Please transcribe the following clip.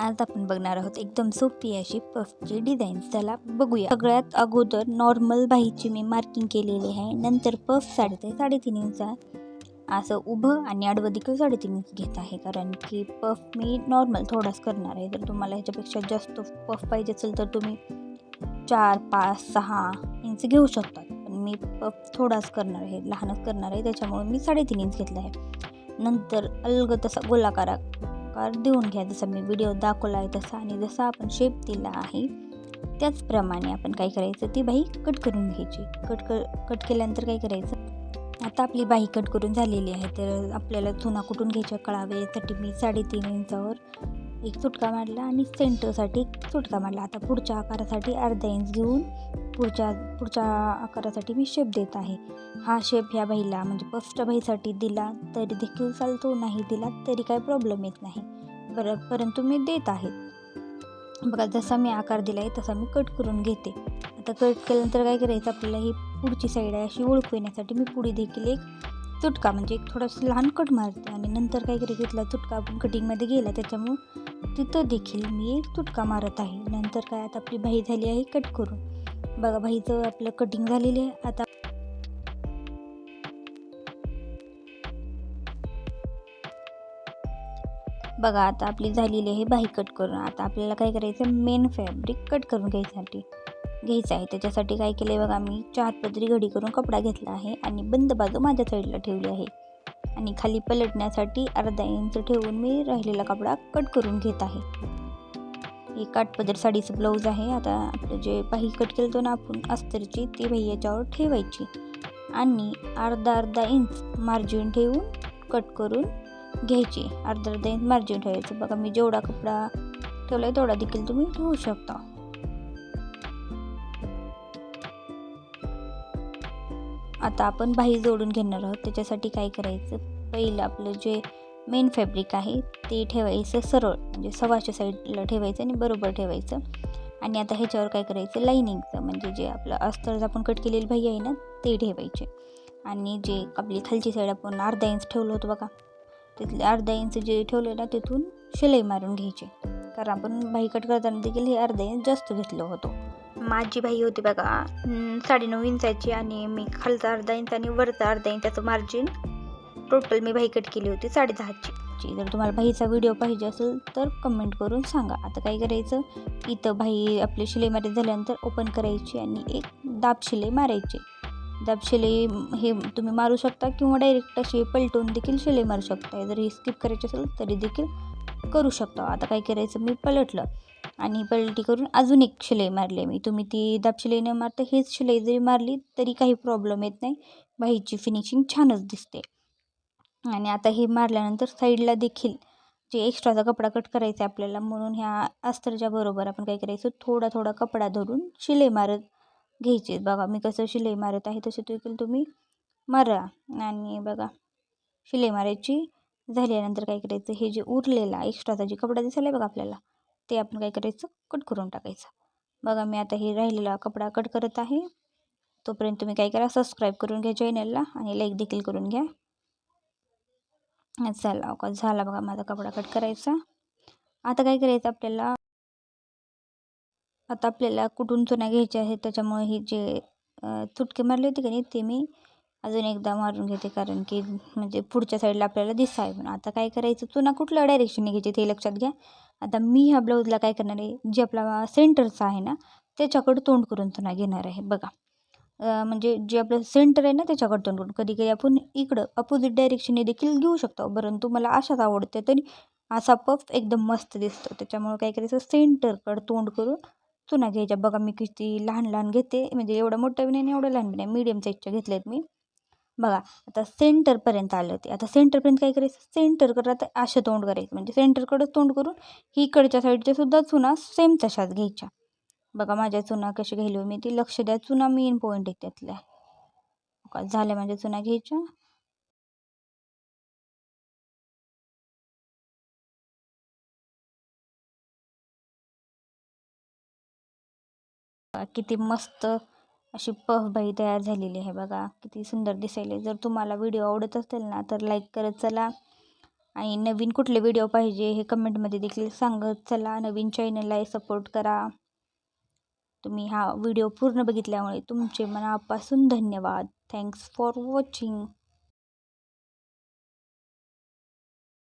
आज आपण बघणार आहोत एकदम सोपी अशी पफची डिझाईन चला बघूया. सगळ्यात अगोदर नॉर्मल बाहीची मी मार्किंग केलेली आहे. नंतर पफ साडीचे साडेतीन इंच. असं उभं आणि आडवं देखील साडेतीन इंच घेत आहे. कारण की पफ मी नॉर्मल थोडाच करणार आहे. जर तुम्हाला ह्याच्यापेक्षा जास्त पफ पाहिजे असेल तर तुम्ही चार पाच सहा इंच घेऊ शकतात पण मी पफ थोडाच करणार आहे. लहानच करणार आहे. त्याच्यामुळे मी साडेतीन इंच घेतला आहे. नंतर अलग तसा गोलाकार आकार देऊन घ्या. जसा मी व्हिडिओ दाखवला आहे तसा आणि जसा आपण शेप दिला आहे त्याचप्रमाणे आपण काय करायचं? ती बाही कट करून घ्यायची. कट कर कट केल्यानंतर काय करायचं? आता आपली बाही कट करून झालेली आहे तर आपल्याला चुना कुठून घ्यायच्या कळावे? यासाठी मी साडेतीन इंचावर एक चुटका मारला आणि सेंटरसाठी एक चुटका मारला. आता पुढच्या आकारासाठी अर्धा इंच घेऊन पुढच्या पुढच्या आकारासाठी मी शेप देत आहे. हा शेप ह्या बाईला म्हणजे फर्स्ट बाईसाठी दिला तरी देखील चालतो नाही दिला तरी काही प्रॉब्लेम येत नाही. बर परंतु मी देत आहे. बघा जसा मी आकार दिला आहे तसा मी कट करून घेते. आता कट केल्यानंतर काय करायचं आपल्याला ही पुढची साईड आहे अशी ओळखविण्यासाठी येण्यासाठी मी पुढे देखील एक चुटका म्हणजे एक थोडासा लहान कट मारते. आणि नंतर काय करायचं तिथला चुटका आपण कटिंगमध्ये गेला त्याच्यामुळं तिथं देखील मी एक तुटका मारत आहे. नंतर काय आता आपली बाही झाली आहे कट करून. बघा भाईचं आपलं कटिंग झालेली आहे. आता बघा आता आपली झालेली आहे बाही कट करून. आता आपल्याला काय करायचं मेन फॅब्रिक कट करून घ्यायसाठी. घ्यायचं आहे. त्याच्यासाठी काय केलं आहे बघा मी चार पदरी घडी करून कपडा घेतला आहे आणि बंद बाजू माझ्या साईडला ठेवली आहे. आणि खाली पलटण्यासाठी अर्धा इंच ठेवून मी राहिलेला कपडा कट करून घेत आहे. हे काठपदर साडीचं ब्लाऊज आहे. आता आपलं जे पाही कट केलं तो ना आपण अस्तरची ती बाही याच्यावर ठेवायची. आणि अर्धा अर्धा इंच मार्जिन ठेवून कट करून घ्यायची. अर्धा अर्धा इंच मार्जिन ठेवायचं. बघा मी जेवढा कपडा ठेवला आहे तेवढा देखील तुम्ही ठेवू शकता. आता आपण बाही जोडून घेणार आहोत. त्याच्यासाठी काय करायचं? पहिलं आपलं जे मेन फॅब्रिक आहे. ते ठेवायचं सरळ म्हणजे सव्वाच्या साईडला ठेवायचं आणि बरोबर ठेवायचं. आणि आता ह्याच्यावर काय करायचं? लाईनिंगचं म्हणजे जे आपलं अस्तर आपण कट केलेली भाई आहे ना ते ठेवायचे. आणि जे आपली खालची साईड आपण अर्धा इंच ठेवलं होतं बघा. तिथले अर्धा इंच जे ठेवलं ना तिथून शिलाई मारून घ्यायची. कारण आपण भाई कट करताना देखील हे अर्धा इंच जास्त घेतलं होतं. माझी भाई होती बघा साडेनऊ इंचाची आणि मी खालचा अर्धा इंच आणि वरचा अर्धा इंचाचं मार्जिन टोटल मी भाई कट केली होती साडेदहाची. जर तुम्हाला भाईचा व्हिडिओ पाहिजे असेल तर कमेंट करून सांगा. आता काय करायचं? इथं भाई आपली शिलाई मारायची झाल्यानंतर ओपन करायची आणि एक दाब शिलाई मारायची. दाब शिलाई हे तुम्ही मारू शकता किंवा डायरेक्ट अशी पलटून देखील शिलाई मारू शकता. जर हे स्किप करायची असेल तरी देखील करू शकता. आता काय करायचं? मी पलटलं आणि पलटी करून अजून एक शिलाई मारली मी. तुम्ही ती दाब शिलाई न मारता हेच शिलाई जरी मारली तरी काही प्रॉब्लेम येत नाही. बाईची फिनिशिंग छानच दिसते. आणि आता हे मारल्यानंतर साईडला देखील जे एक्स्ट्राचा कपडा कट करायचा आहे आपल्याला म्हणून ह्या अस्तरच्या बरोबर आपण काय करायचं थोडा थोडा कपडा धरून शिलाई मारत घ्यायचे. बघा मी कसं शिलाई मारत आहे तसे देखील तुम्ही मारा. आणि बघा शिलाई मारायची झाल्यानंतर काय करायचं हे जे उरलेला एक्स्ट्राचा जे कपडा दिसायला आहे बघा आपल्याला ते आपण काय करायचं कट करून टाकायचं. बघा मी आता हे राहिलेला कपडा कट करत आहे. तोपर्यंत तुम्ही काय करा सबस्क्राईब करून घ्या चॅनलला आणि लाईक देखील करून घ्या. चला का झाला बघा माझा कपडा कट करायचा. आता काय करायचं आपल्याला? आता आपल्याला कुठून चुना घ्यायचे आहेत त्याच्यामुळे ही जे तुटके मारले होते का नाही ते मी अजून एकदा मारून घेते कारण की म्हणजे पुढच्या साईडला आपल्याला दिसाय पण आता काय करायचं? चुना कुठल्या डायरेक्शनने घ्यायची ते लक्षात घ्या. आता मी ह्या ब्लाऊजला काय करणार आहे? जे आपला सेंटरचा आहे ना त्याच्याकडं तोंड करून चुना घेणार आहे. बघा. म्हणजे जे आपलं सेंटर आहे ना त्याच्याकडं तोंड करून. कधी कधी आपण इकडं अपोजिट डायरेक्शनने देखील घेऊ शकतो. परंतु मला अशाच आवडते तरी असा पफ एकदम मस्त दिसतो. त्याच्यामुळे काय करायचं सेंटरकडं तोंड करून चुना घ्यायच्या. बघा मी किती लहान लहान घेते. म्हणजे एवढं मोठं बी नाही एवढं लहान बी नाही. मीडियम साईजच्या घेतल्यात मी. बघा आता सेंटरपर्यंत आलं ते आता सेंटरपर्यंत काय करायचं? सेंटरकडं आता असं तोंड करायचं. म्हणजे सेंटरकडं तोंड करून ही इकडच्या साईडच्या सुद्धा चुना सेम तशाच घ्यायच्या. बघा माझ्या चुना कशी घ्यायलो मी. ती लक्ष द्या चुना मेन पॉईंट आहे त्यातल्या. झाल्या माझ्या चुना घ्यायच्या? किती मस्त अशी पफबाई तयार झालेली आहे बघा. किती सुंदर दिसायला जर तुम्हाला व्हिडिओ आवडत असेल ना तर लाईक करत चला. आणि नवीन कुठले व्हिडिओ पाहिजे हे कमेंटमध्ये देखील सांगत चला. नवीन चॅनलला सपोर्ट करा. तुम्ही हा व्हिडिओ पूर्ण बघितल्यामुळे तुमचे मनापासून धन्यवाद. Thanks for watching